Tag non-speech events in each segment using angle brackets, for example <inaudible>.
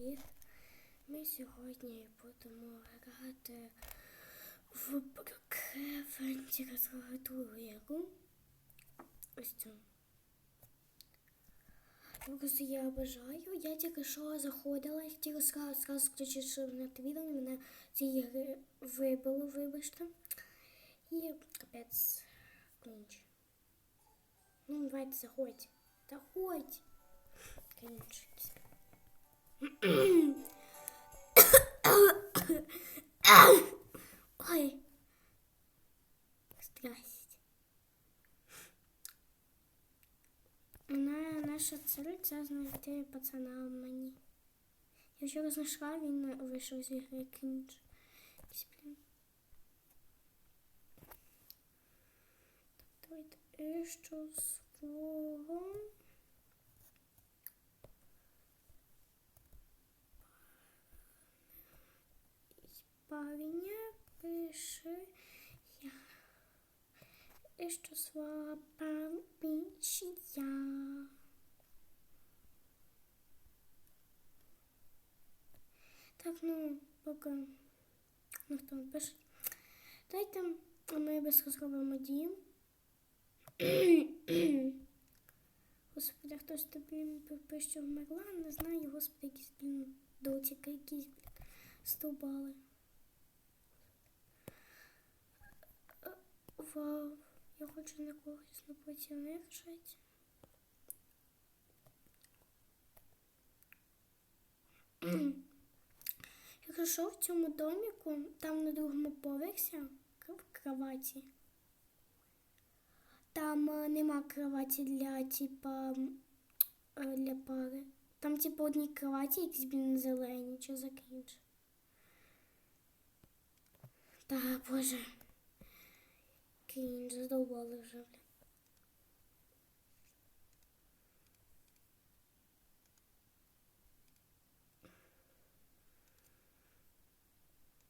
привіт! Ми сьогодні будемо грати в Брокевенті другу ігру. Ось цю. Просто я бажаю. Я тільки що заходила, я хотіла сразу, сразу включити, на відео мене ці ігри вибило, вибачте. І капець клінч. Ну, давайте заходь. Заходь. Клінч. Ой. Здрасте. Мене наша цель це знайти пацана в мені. Я вчора знайшла, він вийшов з ігри блін. Давайте і що свого. Парня пише я. І що пише я. Так, ну, поки ніхто не пише. Дайте ми без зробимо дім. <coughs> Господи, хтось тобі пише вмерла, не знаю, господи, якісь, блін, дотики якісь, блін, стовбали. Вау, я хочу на когось на жити. Якщо що, в цьому доміку, там на другому поверсі в кроваті. Там е, нема кроваті для типа е, для пари. Там типа одні кроваті, якісь блін зелені, чи за крінж. Та боже. Крінж, задовбали вже.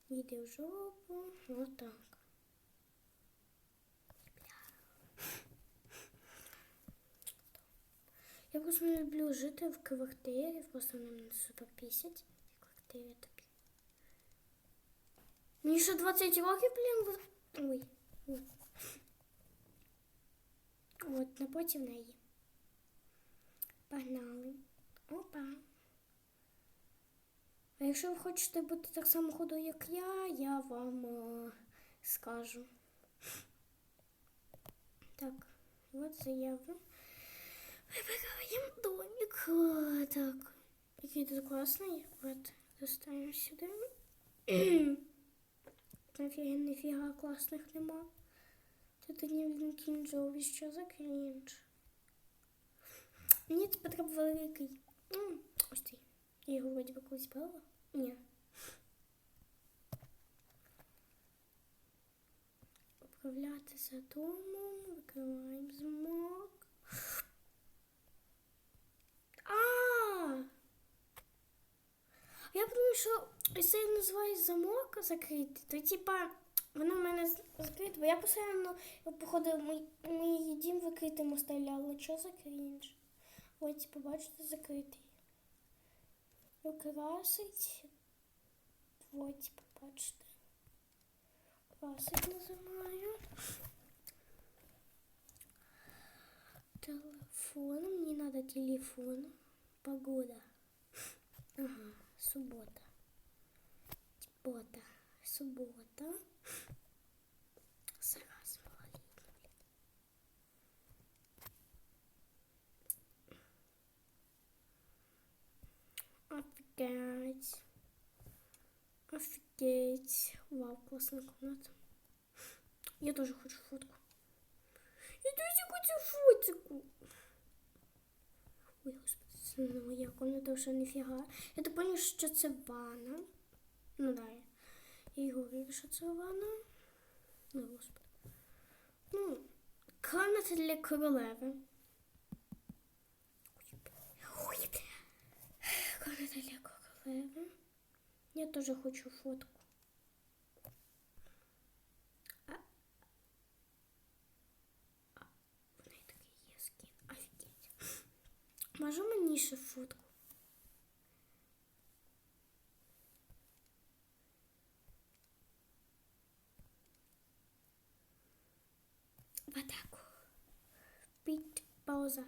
Іди в жопу. Отак. Я просто не люблю жити в квартирі, просто мене супер пісять. Квартирі такі. Мені ще 20 років, блін. Ой. От, напроти неї. Погнали. Опа. А якщо ви хочете бути так само худою, як я, я вам е, скажу. Так, от заяву. Вибираємо домик. О, так. Який тут класний. От, доставимо сюди. <clears throat> Нафіга, нафіга класних нема. Одні блін кінжові, що за крінж. Мені тепер треба великий. Цей. Я його вроді би колись брала. Ні. Управляти за домом, викриваємо замок. А! Я думаю, що якщо я називаю замок закритий, то типа воно в мене з- закрите, бо я постійно, походу, мій, мій дім викритим оставляла. Що за крінж? Ось, типа, бачите, закритий. Украсить. Вот, типа, бачите. Красить називаю. Телефон. Мне надо телефон. Погода. Ага, суббота. Суббота. Суббота. Сразу малолетний. Офигеть. Офигеть. Вау, классная комната. Я тоже хочу фотку. Я тоже хочу фотку. Ой, господи, це не моя комната вже ніфіга. Я так поняла, що це ванна. Ну да. Я і говорю, що ванна. Ну, господи. Ну, комната для королеви. Бля. Для королеви. Я теж хочу фотку. В неї такий є скін. Офігеть. Можу мені ще фотку? Пауза.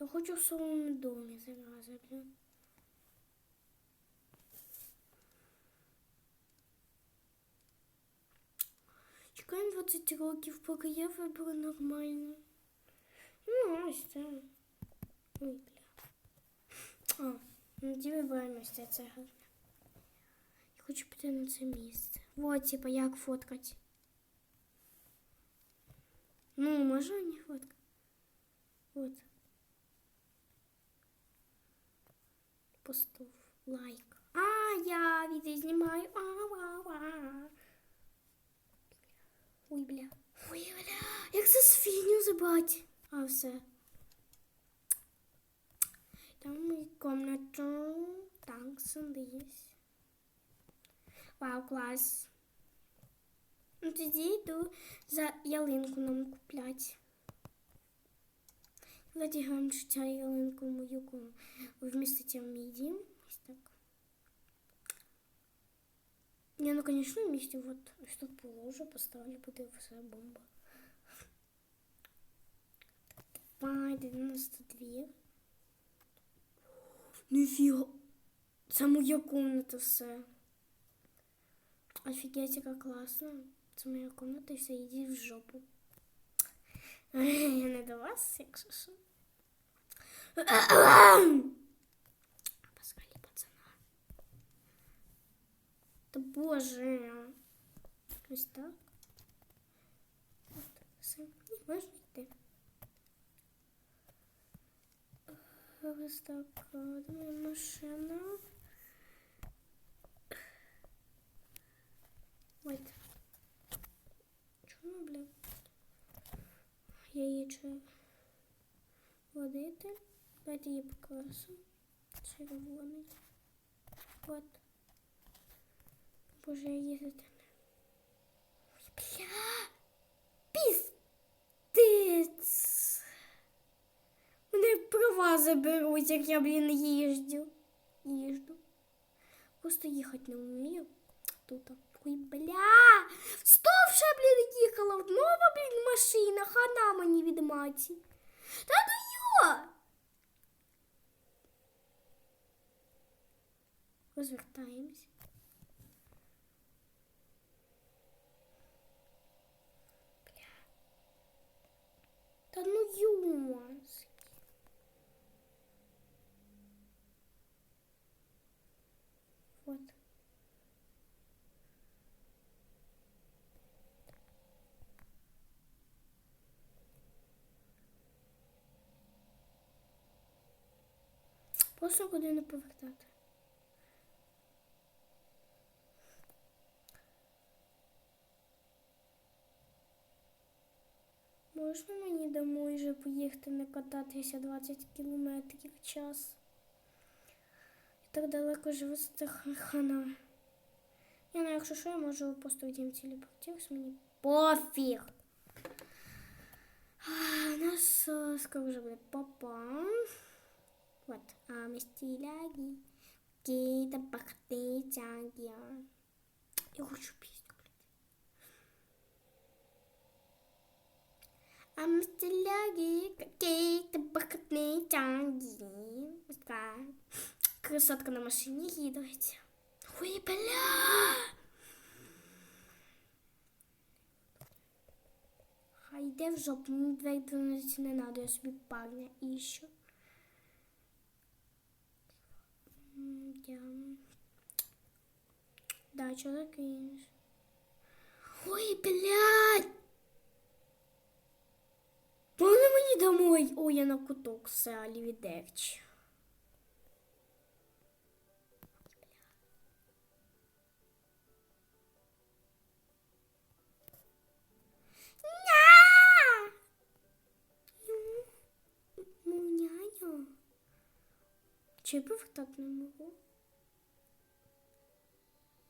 Я хочу в своєму домі зараз, блін. Чекаємо 20 років, поки я виберу нормально. Ну, ось це. Ой, бля. А, це, це гарно. Я хочу піти на це місце. Вот, типа, як фоткать. Ну, може не фоткати? Вот. Постов. Лайк. А, я відео знімаю. А, ва, ва. Ой, бля. Ой, бля. Як це з фігню забрати? А, все. Там і комнату. Так, садись. Вау, клас. Ну, тоді йду за ялинку нам куплять. Що ця ялинку мою вміститься в мій дім. Ось так. Не, ну, конечно, вместе вот тут положу, поставлю, буде все бомба. Давай, 92. Нифига. Це моя комната все. Офігеть, яка класна. Це моя комната і все, йдіть в жопу. <laughs> Я не вас, якщо що. Позвали пацана. Та боже. Ось так. От, все. Ні, можна йти. Ось так, думаю, машина. Ой. Чому, бля? Водити. Давайте її покрасимо. Червоний. От. Боже, я їздити. Бля! Піздець! Мене права заберуть, як я, блін, їжджу. Їжджу. Просто їхати не вмію. Тут. Ой, бля! Стоп, ще, блін, їхала. Нова, блін, машина. Хана мені від маті. Та ну йо! Розвертаємось. Бля. Та ну юмаски. Вот. Куди не повертати. Можна мені домой вже поїхати не кататися 20 кілометрів в час? Я так далеко живу цих хана. Я ну, якщо що, я можу просто в дім телепортуватися, мені пофіг. А, У нас е, скоро вже буде папа. Вот, а мы стиляги. Какие-то бахты тяги. Я хочу песню, блядь. А мы стиляги, какие-то бахты тяги. Вот так. Красотка на машине едет. Ой, бля! Хай йде в жопу, мені двері 12 не надо, я собі парня іщу. Что закинешь? Ой, блядь! Можна мені домой? Ой, я на куток, все. Ня! Ну, ну, няня. Не можу?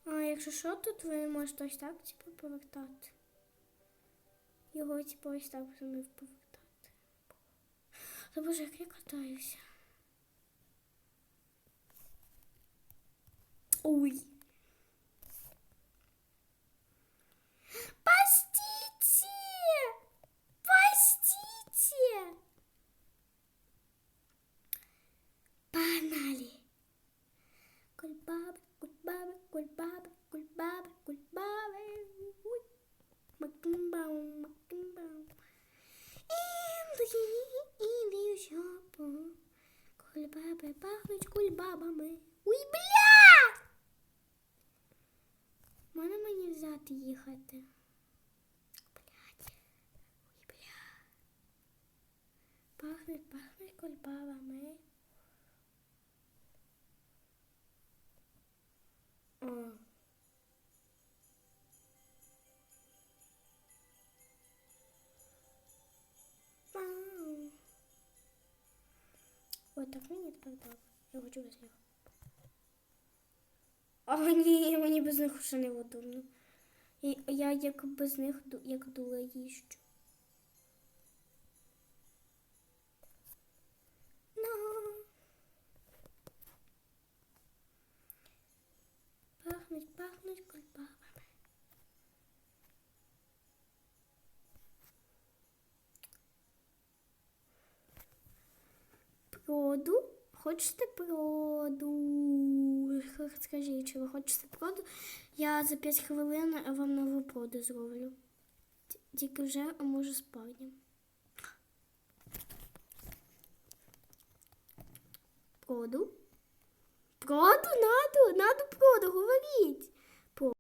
А якщо що, тут ви можете ось так, типу, повертати. Його, типу, ось так зумів повертати. Та боже, як я катаюся. Ой. Постите! Постите! Погнали! Кульбаба, кульбаба, кульбаба, кульбаба, кульбаба. Уй. Макимбау, макимбау. Іди в жопу. Кульбаби пахнуть кульбабами. Уй, бля! Можна мені їхати? Блядь. Ой, бля. Пахнуть, пахнуть кульбабами. О. Вау. Ой, так мені добре. Я хочу без них. А ні, мені без них вже не удобно. І Я як без них як дула їжджу. Ну. Пахнуть, пахнуть кульбабами. Проду? Хочете проду? Скажіть, чи ви хочете проду? Я за 5 хвилин вам нову проду зроблю. Ті- Тільки вже можу може. Проду? Проду, надо, надо проду, говоріть.